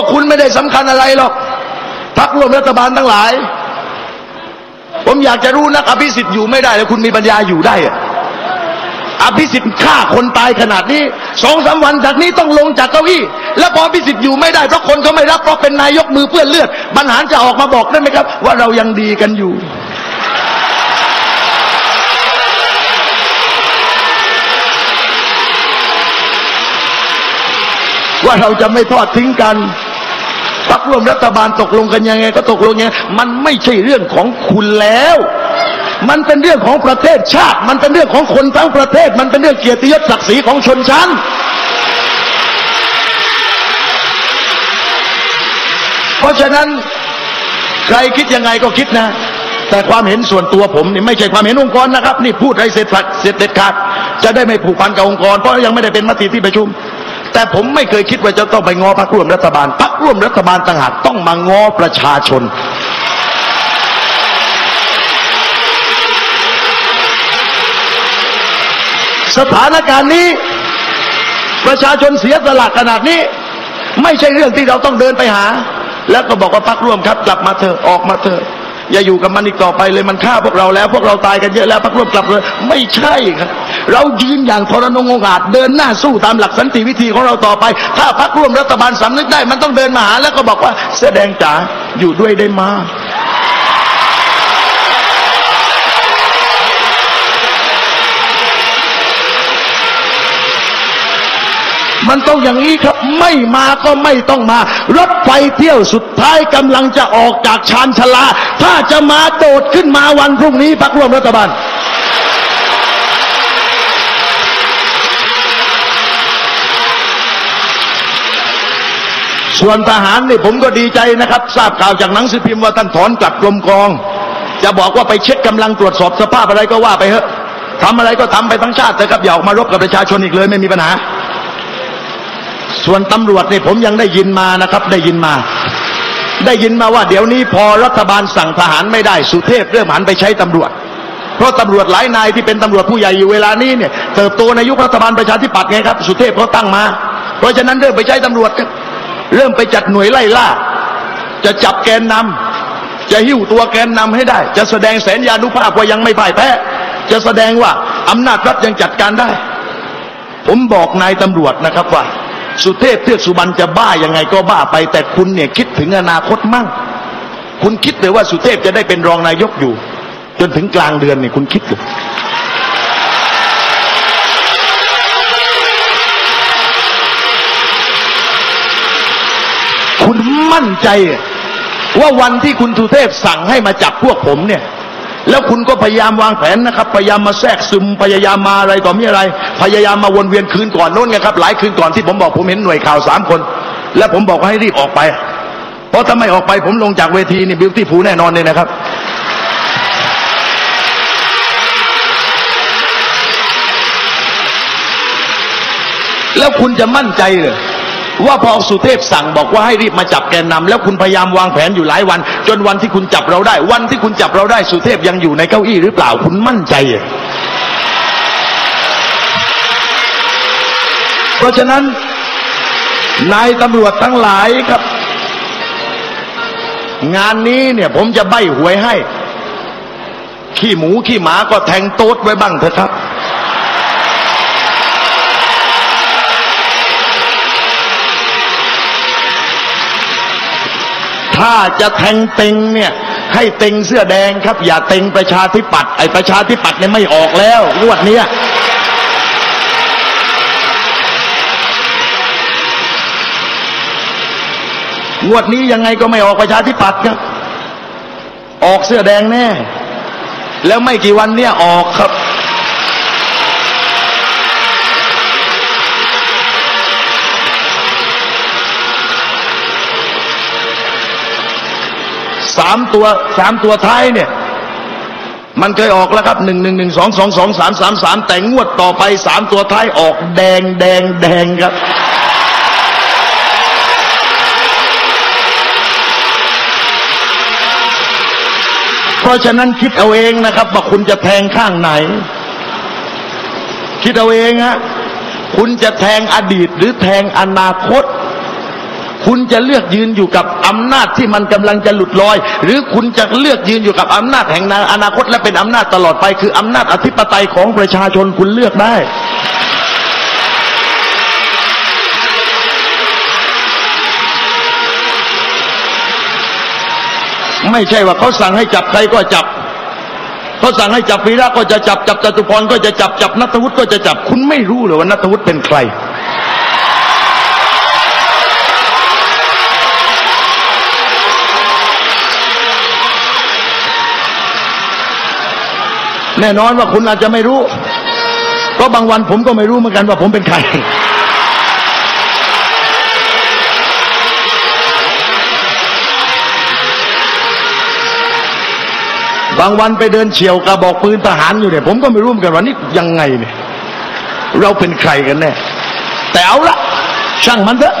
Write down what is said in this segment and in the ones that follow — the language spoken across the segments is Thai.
วกคุณไม่ได้สำคัญอะไรหรอกพักร่วมรัฐบาลทั้งหลาย ผมอยากจะรู้นักอภิสิทธิ์อยู่ไม่ได้แล้วคุณมีปัญญาอยู่ได้อะอภิสิทธิ์ฆ่าคนตายขนาดนี้สองสามวันจากนี้ต้องลงจากเก้าอี้แล้วพออภิสิทธิ์อยู่ไม่ได้เพราะคนเขาไม่รับเพราะเป็นนายกมือเปื้อนเลือดบรรหารจะออกมาบอกได้ไหมครับ ว่าเรายังดีกันอยู่ ว่าเราจะไม่ทอดทิ้งกัน กร่วมรัฐบาลตกลงกันยังไง ก็ตกลงยังไงมันไม่ใช่เรื่องของคุณแล้ว มันเป็นเรื่องของประเทศชาติ มันเป็นเรื่องของคนทั้งประเทศ มันเป็นเรื่องเกียรติยศศักดิ์ศรีของชนชั้นเพราะฉะนั้นใครคิดยังไงก็คิดนะ แต่ความเห็นส่วนตัวผมนี่ไม่ใช่ความเห็นองค์กรนะครับ นี่พูดให้เสร็จสัดเสร็จเด็ดขาดจะได้ไม่ผูกพันกับองค์กร เพราะยังไม่ได้เป็นมติที่ประชุม แต่ผมไม่เคยคิดว่าจะต้องไปงอพรรคร่วมรัฐบาลพรรคร่วมรัฐบาลต่างหากต้องมางอประชาชน สถานการณ์นี้ ประชาชนเสียสละขนาดนี้ ไม่ใช่เรื่องที่เราต้องเดินไปหา แล้วก็บอกว่าพักร่วมครับ กลับมาเถอะออกมาเถอะอย่าอยู่กับมันอีกต่อไปเลยมันฆ่าพวกเราแล้ว พวกเราตายกันเยอะแล้วพักร่วมกลับเลย ไม่ใช่ครับ เรายืนอย่างทรนงองอาจเดินหน้าสู้ตามหลักสันติวิธีของเราต่อไป ถ้าพักร่วมรัฐบาลสำนึกได้ มันต้องเดินมาหาแล้วก็บอกว่าแสดงจ๋าอยู่ด้วยได้มามันต้องอย่างนี้ครับไม่มาก็ไม่ต้องมา รถไฟเที่ยวสุดท้ายกำลังจะออกจากชานชลา ถ้าจะมาโดดขึ้นมาวันพรุ่งนี้พักร่วมรัฐบาล ส่วนทหารนี่ผมก็ดีใจนะครับ ทราบข่าวจากหนังสือพิมพ์ว่าท่านถอนกลับกรมกอง จะบอกว่าไปเช็คกำลังตรวจสอบสภาพอะไรก็ว่าไปเถอะทำอะไรก็ทำไปทั้งชาติเถอะครับอย่าออกมารบกับประชาชนอีกเลยไม่มีปัญหา ส่วนตำรวจนี่ผมยังได้ยินมานะครับ ได้ยินมา ได้ยินมาว่าเดี๋ยวนี้พอรัฐบาลสั่งทหารไม่ได้สุเทพเริ่มหันไปใช้ตำรวจ เพราะตำรวจหลายนายที่เป็นตำรวจผู้ใหญ่อยู่เวลานี้เนี่ยเติบโตในยุครัฐบาลประชาธิปัตย์ไงครับ สุเทพเขาตั้งมา เพราะฉะนั้นเริ่มไปใช้ตำรวจครับ เริ่มไปจัดหน่วยไล่ล่า จะจับแกนนำจะหิ้วตัวแกนนำให้ได้ จะแสดงแสนยานุภาพว่ายังไม่พ่ายแพ้ จะแสดงว่าอำนาจรัฐยังจัดการได้ ผมบอกนายตำรวจนะครับว่า สุเทพเทือกสุบรรณจะบ้ายังไงก็บ้าไป แต่คุณเนี่ยคิดถึงอนาคตมั่ง คุณคิดเลยว่าสุเทพจะได้เป็นรองนายกอยู่ จนถึงกลางเดือนเนี่ยคุณคิดเลยคุณ มั่นใจ ว่าวันที่คุณสุเทพสั่งให้มาจับพวกผมเนี่ย แล้วคุณก็พยายามวางแผนนะครับ พยายามมาแทรกซึมพยายามมาอะไรต่อมีอะไร พยายามมาวนเวียนคืนก่อนโน้นไงครับ หลายคืนก่อนที่ผมบอกผมเห็นหน่วยข่าวสามคน แล้วผมบอกว่าให้รีบออกไป เพราะถ้าไม่ออกไปผมลงจากเวทีนี่บิวตี้ฟูแน่นอนเลยนะครับแล้วคุณจะมั่นใจเลย ว่าพอสุเทพสั่งบอกว่าให้รีบมาจับแกนนำแล้วคุณพยายามวางแผนอยู่หลายวัน จนวันที่คุณจับเราได้ วันที่คุณจับเราได้สุเทพยังอยู่ในเก้าอี้หรือเปล่าคุณมั่นใจเหรอเพราะฉะนั้นนายตำรวจทั้งหลายครับ งานนี้เนี่ยผมจะใบหวยให้ ขี้หมูขี้หมาก็แทงโต๊ดไว้บ้างเถอะครับ ถ้าจะแทงเต็งเนี่ยให้เต็งเสื้อแดงครับ อย่าเต็งประชาธิปัตย์ไอประชาธิปัตย์เนี่ยไม่ออกแล้วงวดเนี้ยงวดนี้ยังไงก็ไม่ออกประชาธิปัตย์ครับ ออกเสื้อแดงแน่ แล้วไม่กี่วันเนี่ยออกครับ สามตัวสามตัวท้ายเนี่ย มันเคยออกแล้วครับหนึ่งหนึ่งหนึ่งสองสองสองสามสามสามแต่งวดต่อไปสามตัวท้ายออกแดงแดงแดงครับเพราะฉะนั้นคิดเอาเองนะครับ ว่าคุณจะแทงข้างไหน คิดเอาเองฮะคุณจะแทงอดีตหรือแทงอนาคต คุณจะเลือกยืนอยู่กับอำนาจที่มันกำลังจะหลุดลอย หรือคุณจะเลือกยืนอยู่กับอำนาจแห่งอนาคตและเป็นอำนาจตลอดไป คืออำนาจอธิปไตยของประชาชนคุณเลือกได้ไม่ใช่ว่าเขาสั่งให้จับใครก็จับเขาสั่งให้จับวีระก็จะจับจับจตุพรก็จะจับจับนัทวุฒิก็จะจับ คุณไม่รู้เลยว่านัทวุฒิเป็นใคร แน่นอนว่าคุณอาจจะไม่รู้ ก็บางวันผมก็ไม่รู้เหมือนกันว่าผมเป็นใคร บางวันไปเดินเฉียวกระบอกปืนทหารอยู่เนี่ย ผมก็ไม่รู้เหมือนกันว่านี่ยังไงเนี่ย เราเป็นใครกันแน่แต่เอาละช่างมันเถอะ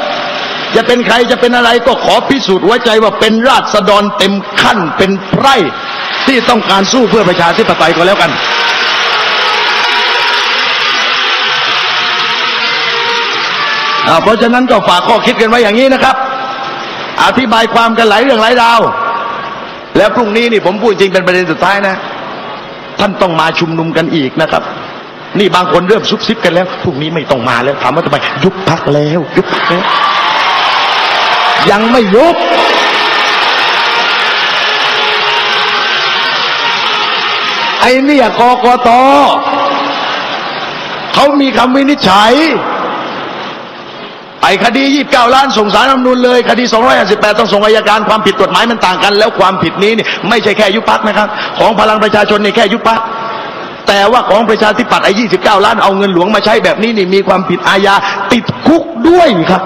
จะเป็นใครจะเป็นอะไรก็ขอพิสูจน์ไว้ใจว่าเป็นราษฎรเต็มขั้นเป็นไพร่ ที่ต้องการสู้เพื่อประชาธิปไตยก็แล้วกันเพราะฉะนั้นก็ฝากข้อคิดกันไว้อย่างนี้นะครับ อธิบายความกันหลายเรื่องหลายราว แล้วพรุ่งนี้นี่ผมพูดจริงเป็นประเด็นสุดท้ายนะ ท่านต้องมาชุมนุมกันอีกนะครับ นี่บางคนเริ่มซุบซิบกันแล้วพรุ่งนี้ไม่ต้องมาแล้วถามว่าทำไมยุบพักแล้วยุบพักแล้วยังไม่ยุบ ไอ้เนี่ยกกตเขามีคำวินิจฉัย ไอ้คดี 29 ล้านส่งสารรัฐมนูญเลย คดี 258 ต้องส่งอายการความผิดกฎหมายมันต่างกัน แล้วความผิดนี้นี่ไม่ใช่แค่ยุบพักนะครับ ของพลังประชาชนนี่แค่ยุบพักแต่ว่าของประชาธิปัตย์ไอ้ 29 ล้านเอาเงินหลวงมาใช้แบบนี้นี่มีความผิดอาญาติดคุกด้วยครับ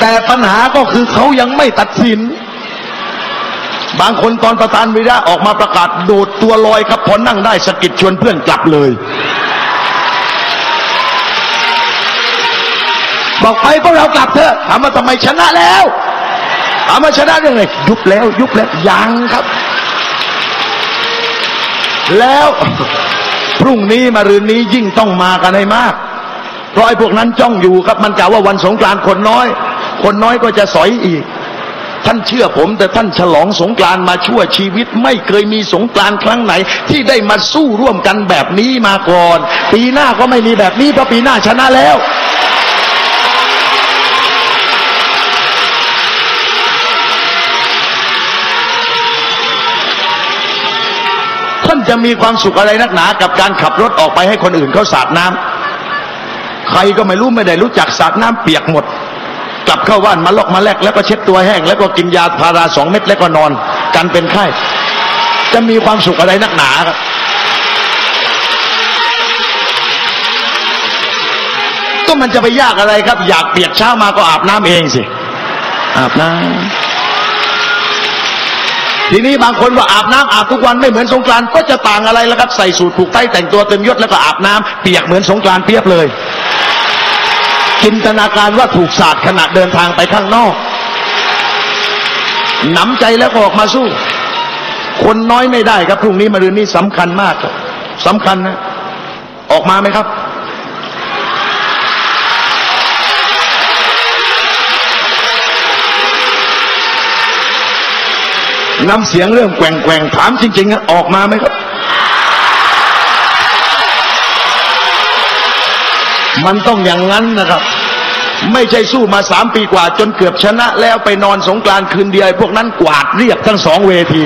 แต่ปัญหาก็คือเขายังไม่ตัดสิน บางคนตอนประธานวีระออกมาประกาศโดดตัวลอยครับพอนั่งได้สะกิดชวนเพื่อนกลับเลยบอกไปพวกเรากลับเถอะถามว่าทำไมชนะแล้วถามว่าชนะเรื่องไรยุบแล้ว ยุบแล้วยังครับ แล้วพรุ่งนี้มารืนนี้ยิ่งต้องมากันให้มากเพราะไอ้พวกนั้นจ้องอยู่ครับมันกล่าวว่าวันสงกรานต์คนน้อย คนน้อยก็จะสอยอีก ท่านเชื่อผม แต่ท่านฉลองสงกรานมาชั่วชีวิต ไม่เคยมีสงกรานครั้งไหน ที่ได้มาสู้ร่วมกันแบบนี้มาก่อน ปีหน้าก็ไม่มีแบบนี้เพราะปีหน้าชนะแล้วท่านจะมีความสุขอะไรนักหนา กับการขับรถออกไปให้คนอื่นเขาสาดน้ำใครก็ไม่รู้ไม่ได้รู้จักสาดน้ำเปียกหมด กลับเข้าบ้านมาลอกมาแลกแล้วก็เช็ดตัวแห้ง แล้วก็กินยาพาราสองเม็ดแล้วก็นอน กันเป็นไข้ จะมีความสุขอะไรนักหนาครับก็มันจะไปยากอะไรครับ อยากเปียกเช้ามาก็อาบน้ำเองสิ อาบน้ำทีนี้บางคนว่าอาบน้ำอาบทุกวันไม่เหมือนสงกรานต์ก็จะต่างอะไรแล้วครับ ใส่สูทผูกไต้แต่งตัวเต็มยศแล้วก็อาบน้ำเปียกเหมือนสงกรานต์เปียบเลย จินตนาการว่าถูกสาดขณะเดินทางไปข้างนอกหนำใจแล้วออกมาสู้ คนน้อยไม่ได้ครับพรุ่งนี้มารืนนี้สำคัญมากสำคัญนะ ออกมาไหมครับ น้ำเสียงเริ่มแกว่งแกว่งถามจริงๆอะออกมาไหมครับ มันต้องอย่างนั้นนะครับ ไม่ใช่สู้มาสามปีกว่า จนเกือบชนะแล้วไปนอนสงกรานคืนเดียวพวกนั้นกวาดเรียบทั้งสองเวที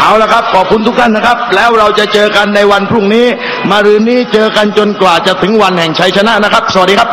เอาละครับ ขอบคุณทุกท่านนะครับ แล้วเราจะเจอกันในวันพรุ่งนี้ มารืนนี้เจอกันจนกว่าจะถึงวันแห่งชัยชนะนะครับ สวัสดีครับ